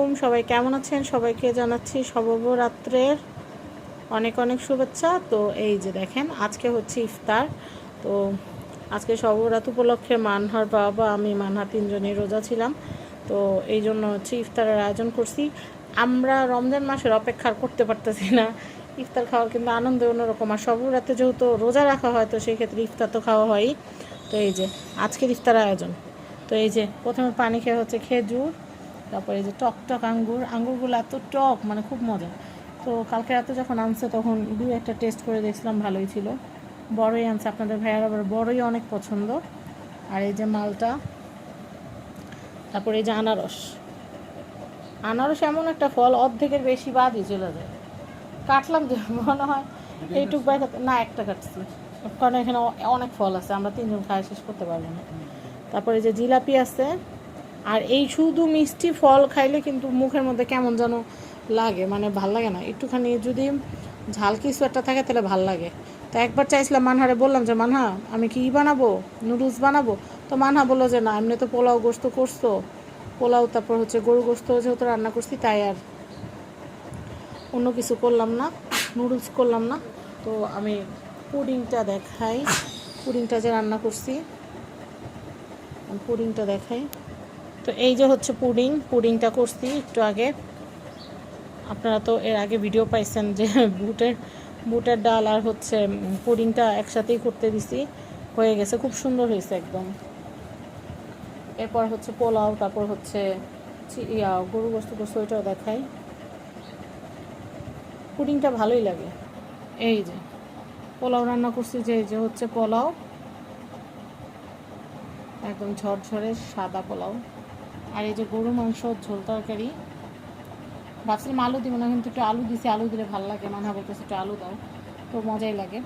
আলাইকুম। সবাই কেমন আছেন? সবাইকে জানাচ্ছি সর্বরাত্রের অনেক অনেক শুভেচ্ছা। তো এই যে দেখেন, আজকে হচ্ছে ইফতার। তো আজকে সর্বরাত উপলক্ষে মানহার বাবা, আমি মানহা তিনজনই রোজা ছিলাম। তো এই জন্য হচ্ছে ইফতারের আয়োজন করছি। আমরা রমজান মাসের অপেক্ষা করতে পারতেছি না। ইফতার খাওয়ার কিন্তু আনন্দ অন্যরকম। আর সর্বরাতে যেহেতু রোজা রাখা হয়, তো সেই ক্ষেত্রে ইফতার তো খাওয়া হয়ই। তো এই যে আজকের ইফতার আয়োজন। তো এই যে প্রথমে পানি খেয়ে হচ্ছে খেজুর তারপরে এই যে টক টক আঙ্গুর, আঙ্গুরগুলো এত টক মানে খুব মজা। তো কালকে রাতে যখন আনছে তখন দু একটা টেস্ট করে দেখছিলাম, ভালোই ছিল। বড়ই আনছে, আপনাদের ভাইয়ার আবার বড়ই অনেক পছন্দ। আর এই যে মালটা, তারপরে এই যে আনারস। আনারস এমন একটা ফল, অর্ধেকের বেশি বাদই চলে যায়। কাটলাম যে, মনে হয় এইটুক বাই না, একটা কাটছি। কারণ এখানে অনেক ফল আছে, আমরা তিনজন খাওয়া শেষ করতে পারব না। তারপরে যে জিলাপি আছে আর এই শুধু মিষ্টি ফল খাইলে কিন্তু মুখের মধ্যে কেমন যেন লাগে মানে ভালো লাগে না। একটুখানি যদি ঝাল কিছু একটা থাকে তাহলে ভালো লাগে। তো একবার চাইছিলাম মানহারে, বললাম যে, মানহা, আমি কি বানাবো? নুডলস বানাবো? তো মানহা বলল যে, না এমনি তো পোলাও গোস্ত করছ। পোলাও, তারপর হচ্ছে গরু গোস্ত যেহেতু রান্না করছি, তাই আর অন্য কিছু করলাম না, নুডলস করলাম না। তো আমি পুডিংটা দেখাই, পুডিংটা যে রান্না করছি পুডিংটা দেখাই। তো এই যে হচ্ছে পুডিং, পুডিংটা করছি একটু আগে। আপনারা তো এর আগে ভিডিও পাইছেন যে বুটের বুটের ডাল আর হচ্ছে পুডিংটা একসাথেই করতে দিছি। হয়ে গেছে, খুব সুন্দর হয়েছে একদম। এরপর হচ্ছে পোলাও, তারপর হচ্ছে গরু গোস্ত গোস্ত ওইটাও দেখাই। পুডিংটা ভালোই লাগে। এই যে, পোলাও রান্না করছি যে, এই যে হচ্ছে পোলাও। একদম ঝরঝরে সাদা পোলাও। আর এই যে গরু, মাংস, ঝোল তরকারি। ভাবছিলাম আলু দিব না, কিন্তু একটু আলু দিছি। আলু দিলে ভালো লাগে মানে বলতেছে একটু আলু দাও। তো মজাই লাগে।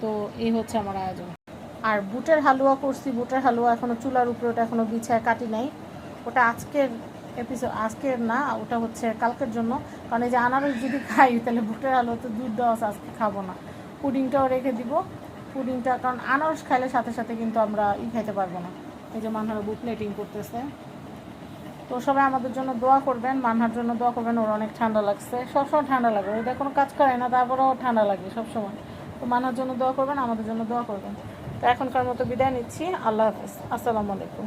তো এই হচ্ছে আমার আয়োজন। আর বুটের হালুয়া করছি। বুটের হালুয়া এখনও চুলার উপরে, ওটা এখনও বিছায় কাটি নাই। ওটা আজকের এপিসোড আজকের না, ওটা হচ্ছে কালকের জন্য। কারণ এই যে আনারস যদি খাই, তাহলে বুটের হালুয়া তো দুধ দেওয়া আজকে খাব না। পুডিংটাও রেখে দিব। পুডিংটা, কারণ আনারস খাইলে সাথে সাথে কিন্তু আমরা ই খাইতে পারব না। এই যে মানহার বুট প্লেটিং করতেছে। তো সবাই আমাদের জন্য দোয়া করবেন, মানহার জন্য দোয়া করবেন, ওর অনেক ঠান্ডা লাগছে। সবসময় ঠান্ডা লাগে ওইটা কোনো কাজ করে না, তারপরেও ঠান্ডা লাগে সবসময়। তো মানহার জন্য দোয়া করবেন, আমাদের জন্য দোয়া করবেন। তো এখনকার মতো বিদায় নিচ্ছি, আল্লাহ হাফিজ। আসসালামু আলাইকুম।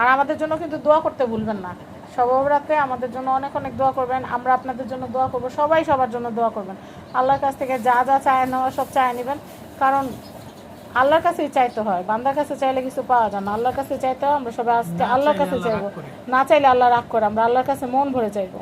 আর আমাদের জন্য কিন্তু দোয়া করতে ভুলবেন না। সবরাতে আমাদের জন্য অনেক অনেক দোয়া করবেন, আমরা আপনাদের জন্য দোয়া করব, সবাই সবার জন্য দোয়া করবেন। আল্লাহর কাছ থেকে যা যা চায় নেওয়া সব চায় নেবেন, কারণ আল্লাহর কাছেই চাইতে হয় বান্দার কাছে চাইলে কিছু পাওয়া যায় না। আল্লাহর কাছে চাইতে হয় আমরা সবাই আজকে আল্লাহর কাছে চাইব। না চাইলে আল্লাহ রাগ করে আমরা আল্লাহর কাছে মন ভরে চাইব।